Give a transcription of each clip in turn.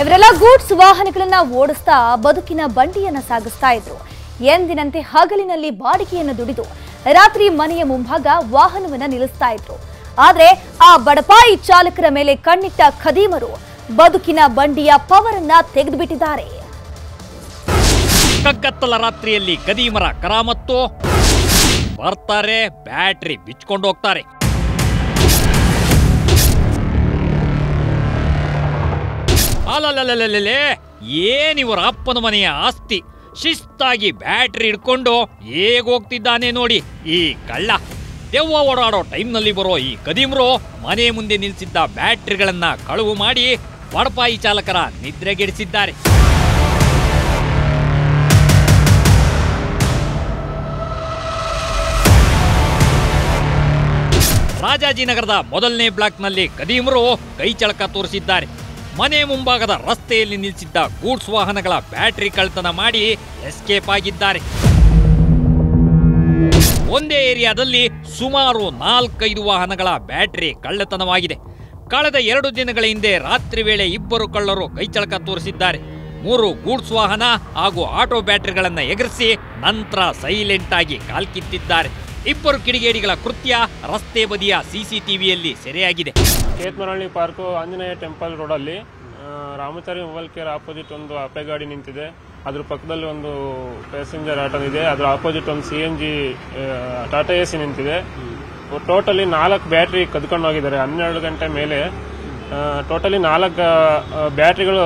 ಇವರೆಲ್ಲ ಗೂಡ್ಸ್ ವಾಹನಗಳನ್ನ ಓಡಿಸ್ತಾ ಬದುಕಿನ ಬಂಡಿಯನ್ನ ಸಾಗಿಸ್ತಾ ಇದ್ರು. ಎಂದಿನಂತೆ ಹಗಲಿನಲ್ಲಿ ಬಾಡಿಗೆಯನ್ನು ದುಡಿದು ರಾತ್ರಿ ಮನೆಯ ಮುಂಭಾಗ ವಾಹನವನ್ನ ನಿಲ್ಲಿಸ್ತಾ ಇದ್ರು. ಆದ್ರೆ ಆ ಬಡಪಾಯಿ ಚಾಲಕರ ಮೇಲೆ ಕಣ್ಣಿಟ್ಟ ಖದೀಮರು ಬದುಕಿನ ಬಂಡಿಯ ಪವರನ್ನ ತೆಗೆದುಬಿಟ್ಟಿದ್ದಾರೆ. ಕಗ್ಗತ್ತಲ ರಾತ್ರಿಯಲ್ಲಿ ಖದೀಮರ ಕರಾಮತ್ತು. ಬರ್ತಾರೆ, ಬ್ಯಾಟ್ರಿ ಬಿಚ್ಕೊಂಡು ಹೋಗ್ತಾರೆ. ಅಲಲಲಲಲಲೆ ಇವರ ಅಪ್ಪನ ಮನೆಯ ಆಸ್ತಿ? ಶಿಸ್ತಾಗಿ ಬ್ಯಾಟ್ರಿ ಹಿಡ್ಕೊಂಡು ಹೇಗ್ ಹೋಗ್ತಿದ್ದಾನೆ ನೋಡಿ, ಈ ಕಳ್ಳ. ದೆವ್ವ ಓಡಾಡೋ ಟೈಮ್ನಲ್ಲಿ ಬರೋ ಈ ಕದೀಮ್ರು ಮನೆ ಮುಂದೆ ನಿಲ್ಸಿದ್ದ ಬ್ಯಾಟ್ರಿಗಳನ್ನ ಕಳುವು ಮಾಡಿ ಬಡಪಾಯಿ ಚಾಲಕರ ನಿದ್ರೆಗೆಡಿಸಿದ್ದಾರೆ. ರಾಜಾಜಿನಗರದ ಮೊದಲನೇ ಬ್ಲಾಕ್ನಲ್ಲಿ ಕದೀಮ್ರು ಕೈ ಚಳಕ ತೋರಿಸಿದ್ದಾರೆ. ಮನೆ ಮುಂಭಾಗದ ರಸ್ತೆಯಲ್ಲಿ ನಿಲ್ಲಿಸಿದ್ದ ಗೂಡ್ಸ್ ವಾಹನಗಳ ಬ್ಯಾಟರಿ ಕಳ್ತನ ಮಾಡಿ ಎಸ್ಕೇಪ್ ಆಗಿದ್ದಾರೆ. ಒಂದೇ ಏರಿಯಾದಲ್ಲಿ ಸುಮಾರು ನಾಲ್ಕೈದು ವಾಹನಗಳ ಬ್ಯಾಟರಿ ಕಳ್ಳತನವಾಗಿದೆ. ಕಳೆದ ಎರಡು ದಿನಗಳ ಹಿಂದೆ ರಾತ್ರಿ ವೇಳೆ ಇಬ್ಬರು ಕಳ್ಳರು ಕೈಚಳಕ ತೋರಿಸಿದ್ದಾರೆ. ಮೂರು ಗೂಡ್ಸ್ ವಾಹನ ಹಾಗೂ ಆಟೋ ಬ್ಯಾಟರಿಗಳನ್ನು ಎಗರಿಸಿ ನಂತರ ಸೈಲೆಂಟ್ ಆಗಿ ಕಾಲ್ಕಿತ್ತಿದ್ದಾರೆ. ಇಬ್ಬರು ಕಿಡಿಗೇಡಿಗಳ ಕೃತ್ಯ ರಸ್ತೆ ಬದಿಯ ಸಿಸಿಟಿವಿಯಲ್ಲಿ ಸೆರೆಯಾಗಿದೆ. ಕೇತ್ಮರಳ್ಳಿ ಪಾರ್ಕು ಆಂಜನೇಯ ಟೆಂಪಲ್ ರೋಡಲ್ಲಿ ಅಲ್ಲಿ ರಾಮಚಾರಿ ಮೊಬೈಲ್ ಕೇರ್ ಆಪೋಸಿಟ್ ಒಂದು ಅಪೆ ಗಾಡಿ ನಿಂತಿದೆ. ಅದ್ರ ಪಕ್ಕದಲ್ಲಿ ಒಂದು ಪ್ಯಾಸೆಂಜರ್ ಆಟೋ ಇದೆ. ಅದ್ರ ಆಪೋಸಿಟ್ ಒಂದು C N G Tata Ace ನಿಂತಿದೆ. ಟೋಟಲಿ ನಾಲ್ಕು ಬ್ಯಾಟ್ರಿ ಕದ್ಕೊಂಡು ಹೋಗಿದ್ದಾರೆ. ಹನ್ನೆರಡು ಗಂಟೆ ಮೇಲೆ ಟೋಟಲಿ ನಾಲ್ಕು ಬ್ಯಾಟ್ರಿಗಳು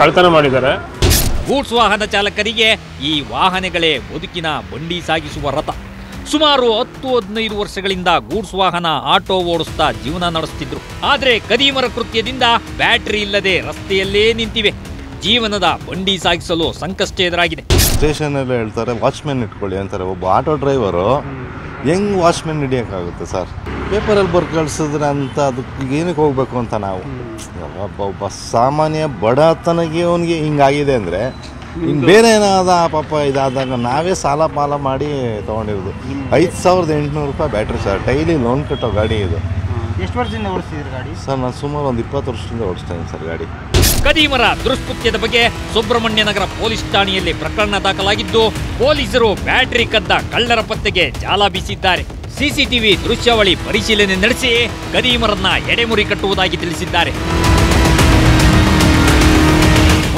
ಕಳ್ತನ ಮಾಡಿದ್ದಾರೆ. ಗೂಡ್ಸ್ ವಾಹನ ಚಾಲಕರಿಗೆ ಈ ವಾಹನಗಳೇ ಬದುಕಿನ ಬಂಡಿ ಸಾಗಿಸುವ ರಥ. ಸುಮಾರು ಹತ್ತು ಹದಿನೈದು ವರ್ಷಗಳಿಂದ ಗೂಡ್ಸ್ ವಾಹನ ಆಟೋ ಓಡಿಸ್ತಾ ಜೀವನ ನಡೆಸುತ್ತಿದ್ರು ಆದ್ರೆ ಕದೀಮರ ಕೃತ್ಯದಿಂದ ಬ್ಯಾಟರಿ ಇಲ್ಲದೆ ರಸ್ತೆಯಲ್ಲೇ ನಿಂತಿವೆ. ಜೀವನದ ಬಂಡಿ ಸಾಗಿಸಲು ಸಂಕಷ್ಟ ಎದುರಾಗಿದೆ. ಸ್ಟೇಷನ್ ಎಲ್ಲ ಹೇಳ್ತಾರೆ ವಾಚ್ಮೆನ್ ಇಟ್ಕೊಳ್ಳಿ ಅಂತಾರೆ. ಒಬ್ಬ ಆಟೋ ಡ್ರೈವರು ಹೆಂಗ್ ವಾಚ್ಮೆನ್ ಹಿಡಿಯೋಕ್ಕಾಗುತ್ತೆ ಸರ್? ಪೇಪರಲ್ಲಿ ಬರ್ಕ್ ಕಳ್ಸಿದ್ರೆ ಅಂತ ಅದಕ್ಕೆ ಏನಕ್ಕೆ ಹೋಗ್ಬೇಕು ಅಂತ ನಾವು? ಒಬ್ಬ ಒಬ್ಬ ಸಾಮಾನ್ಯ ಬಡತನಗೆ ಅವನಿಗೆ ಹಿಂಗಾಗಿದೆ ಅಂದರೆ ಇನ್ನು ಬೇರೆ ಏನಾದ ಪಾಪ ಇದಾದಾಗ ನಾವೇ ಸಾಲ ಪಾಲ ಮಾಡಿ ತೊಗೊಂಡಿರೋದು. ಐದು ಸಾವಿರದ ಎಂಟುನೂರು ರೂಪಾಯಿ ಬ್ಯಾಟ್ರಿ ಸರ್ ಡೈಲಿ ಲೋನ್ ಕಟ್ಟೋ ಗಾಡಿ ಇದು. ಎಷ್ಟು ವರ್ಷದಿಂದ ಓಡಿಸ್ತಿದ್ರು ಗಾಡಿ? ಸರ್ ನಾನು ಸುಮಾರು ಒಂದು ಇಪ್ಪತ್ತು ವರ್ಷದಿಂದ ಓಡಿಸ್ತೇನೆ ಸರ್ ಗಾಡಿ. ಕದೀಮರ ದುಷ್ಕೃತ್ಯದ ಬಗ್ಗೆ ಸುಬ್ರಹ್ಮಣ್ಯ ನಗರ ಪೊಲೀಸ್ ಠಾಣೆಯಲ್ಲಿ ಪ್ರಕರಣ ದಾಖಲಾಗಿದ್ದು ಪೊಲೀಸರು ಬ್ಯಾಟರಿ ಕದ್ದ ಕಳ್ಳರ ಪತ್ತೆಗೆ ಜಾಲ ಬೀಸಿದ್ದಾರೆ. ಸಿಸಿಟಿವಿ ದೃಶ್ಯಾವಳಿ ಪರಿಶೀಲನೆ ನಡೆಸಿ ಕದೀಮರನ್ನ ಎಡೆಮುರಿ ಕಟ್ಟುವುದಾಗಿ ತಿಳಿಸಿದ್ದಾರೆ.